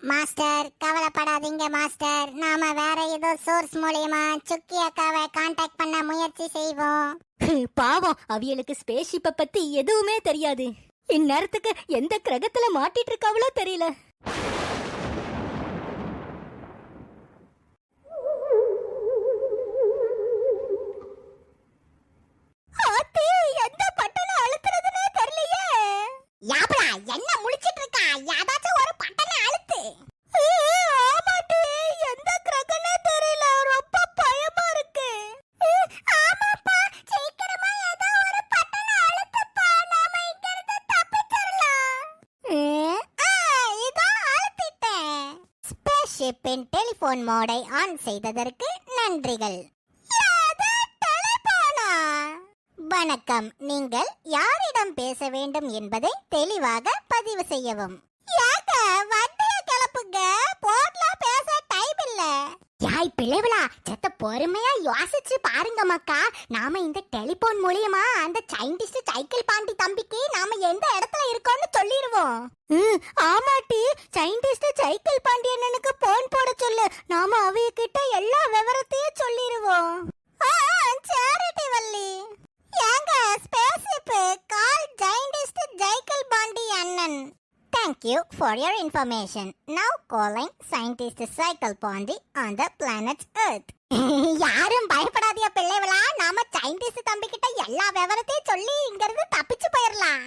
Master கவலைப்படாதீங்க master. நாம வேற ஏதோ சோர்ஸ் மூலியமா சுக்கி அக்காவை காண்டாக்ட் பண்ண முயற்சி செய்வோம். பாவம். அவியலுக்கு ஸ்பேஸ் ஷிப்பை பத்தி எதுவுமே தெரியாது. இந்நேரத்துக்கு எந்த கிரகத்துல மாட்டிட்டு இருக்காவளோ தெரியல. என்ன முழிச்சிட்டு ஷிப்பின் டெலிபோன் மோடை ஆன் செய்ததற்கு நன்றிகள். வணக்கம். நீங்கள் யாரிடம் பேச வேண்டும் என்பதை தெளிவாக பதிவு செய்யவும். ஏங்க வண்டிய கிளப்புங்க. போன்ல பேச டைம் இல்ல. யாய் பிள்ளைவளா செத்த பொறுமையா யோசிச்சு பாருங்க மக்கா. நாம இந்த டெலிபோன் மூலியமா அந்த சயின்டிஸ்ட் சைக்கிள் பாண்டி தம்பிக்கு நாம எந்த இடத்துல இருக்கோம்னு சொல்லிடுவோம் ம், ஆமாட்டி. சயின்டிஸ்ட் சைக்கிள் பாண்டி போன் போட சொல்லு நாம அவைய கிட்ட எல்லா விவரத்தையும் சொல்லிடுவோம் சேரிட்டி வள்ளி ஏங்க ஸ்பேஸ்ஷிப் கால் ஜெயிண்டிஸ்ட் ஜைக்கிள் பாண்டி அண்ணன் Thank you for your information. Now calling scientist Cycle Pondi on the planet Earth. யாரும் பயப்படாதிய பிள்ளைகளா நாம சயின்டிஸ்ட் தம்பி கிட்ட எல்லா விவரத்தையும் சொல்லி இங்க இருந்து தப்பிச்சு போயிடலாம்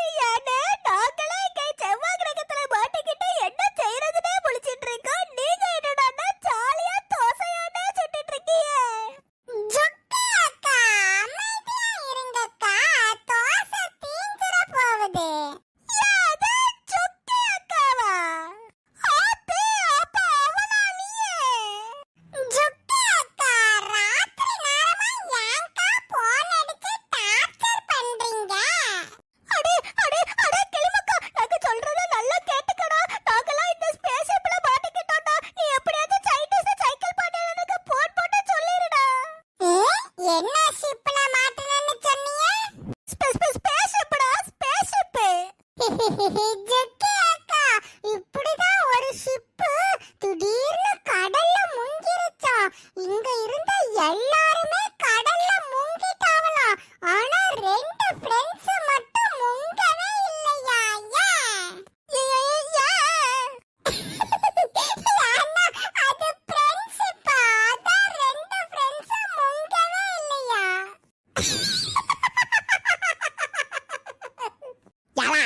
Big.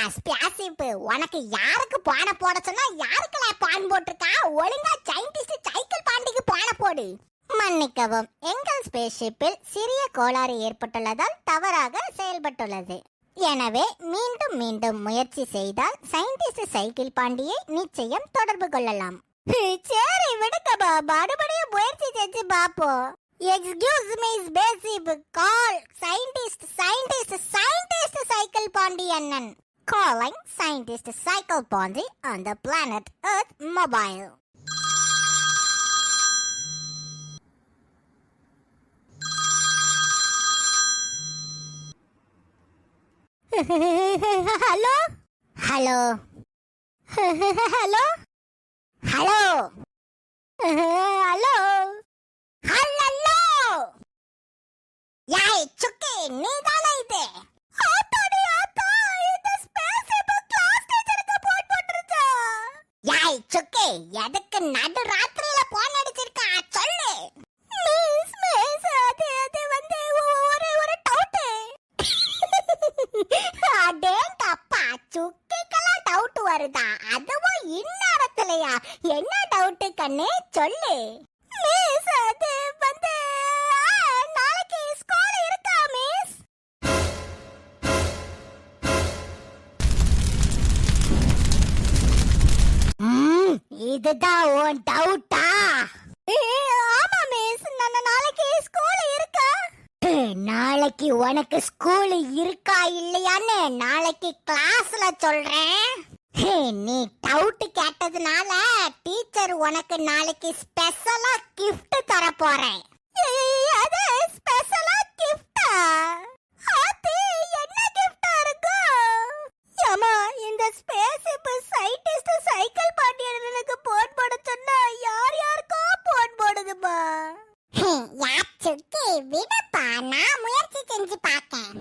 யாரா உனக்கு யாருக்கு பான போட சொன்னா யாருக்குல பான் போட்டிருக்கா? ஒழுங்கா சயின்டிஸ்ட் சைக்கிள் பாண்டிக்கு பான போடு. மன்னிக்கவும் எங்கள் ஸ்பேஸ்ஷிப்பில் சிறிய கோளாறு ஏற்பட்டுள்ளதால் தவறாக செயல்பட்டுள்ளது. எனவே மீண்டும் மீண்டும் முயற்சி செய்தால் சயின்டிஸ்ட் சைக்கிள் பாண்டியை நிச்சயம் தொடர்பு கொள்ளலாம். சரி விடுங்கப்பா மறுபடியும் முயற்சி செஞ்சு பாப்போம். Excuse me spaceship call scientist scientist scientist cycle Pandi அண்ணன். calling scientist to cycle Bondi on the planet Earth mobile. Hello? Hello. Hello? Hello? Hello? Hello? Hello? 이 죽기 네 달라 이제. சுக்கி எதுக்கு நடு ராத்திரியில போன் அடிச்சிருக்கா? சொல்லு. மிஸ் மிஸ் அது அது வந்து ஒரு ஒரு டவுட் அடேங்கப்பா சுக்கிக்கெல்லாம் டவுட் வருதா? அதுவும் இந்நேரத்துலயா? என்ன டவுட் கண்ணு? சொல்லு. இதுதான் உன் டவுட்டா ஆமா மிஸ் நாளைக்கு ஸ்கூல் இருக்கா நாளைக்கு உனக்கு ஸ்கூல் இருக்கா இல்லையான்னு நாளைக்கு கிளாஸ்ல சொல்றேன். நீ டவுட் கேட்டதுனால டீச்சர் உனக்கு நாளைக்கு ஸ்பெஷலா கிஃப்ட் தர போறேன். அது ஸ்பெஷலா கிஃப்டா ஸ்பேஸ் இப்ப சயின்டிஸ்ட் சைக்கிள் பாண்டியனுக்கு போன் போட சொன்னா யார் யாருக்கோ போன் போடுதுமா யார் விடுப்பா நான் முயற்சி செஞ்சு பார்த்தேன்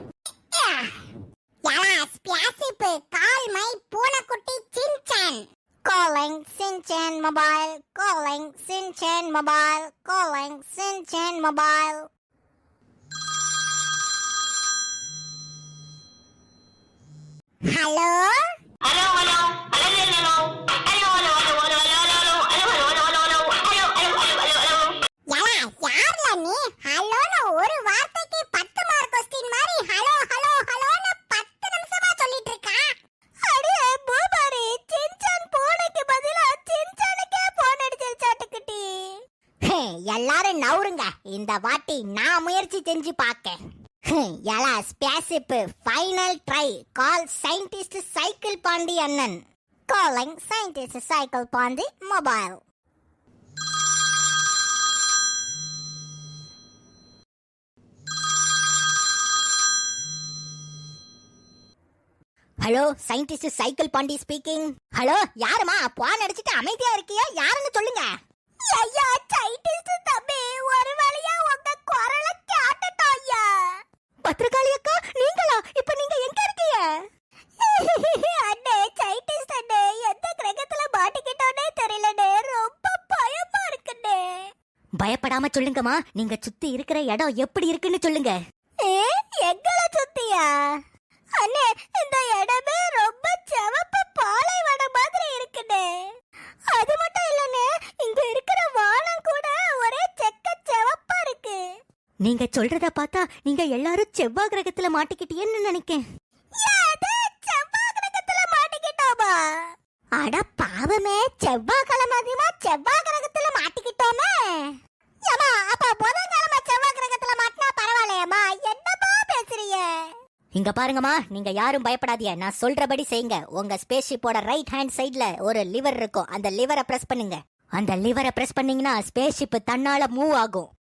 கால் மை பூனைக்குட்டி Shinchan. Calling Sinchan Mobile, calling Sinchan Mobile, calling Sinchan Mobile. hello? எல்லாரும் நவுருங்க இந்த வாட்டி நான் முயற்சி செஞ்சு பார்க்க எலா spaceship final try call scientist cycle Pandi அண்ணன் calling scientist cycle Pandi mobile hello scientist cycle Pandi speaking hello யாருமா? பான் அடிச்சிட்டு அமைதியா இருக்கியா? யாருன்னு சொல்லுங்க. ஐயா சயின்டிஸ்ட் தம்பி ஒரு வழியா உங்க குரலை பயப்படாம சொல்லுங்கம்மா. நீங்க சுத்தி இருக்கிற இடம் எப்படி இருக்குன்னு சொல்லுங்க. எங்களை சுத்தியா? அண்ணே இந்த இடமே ரொம்ப செவப்பு பாலைவனம் மாதிரி இருக்குண்ணே. அது மட்டும் இல்லண்ணே இங்க இருக்கிற வானம் கூட ஒரே செக்க செவப்பா இருக்கு. நீங்க சொல்றத பார்த்தா நீங்க எல்லாரும் செவ்வாய் கிரகத்துல மாட்டிக்கிட்டீங்கன்னு நினைக்கேன் செவ்வாய் கிரகத்துல மாட்டிக்கிட்டோமா? அட பாவமே செவ்வாய் கிழமை அதிகமா செவ்வாய் கிரகத்துல மாட்டிக்கிட்டோமே. ஏமா அப்ப புதன்கிழமை செவ்வாய் கிரகத்துல மாட்டினா பேசுறீங்க? இங்க பாருங்கம்மா நீங்க யாரும் பயப்படாதீங்க. நான் சொல்றபடி செய்யுங்க. உங்க ஸ்பேஸ் ஷிப்போட ரைட் ஹேண்ட் சைடுல ஒரு லிவர் இருக்கும். அந்த லிவரை பிரஸ் பண்ணுங்க. அந்த லிவரை பிரஸ் பண்ணீங்கன்னா ஸ்பேஸ் ஷிப் தன்னால மூவ் ஆகும்.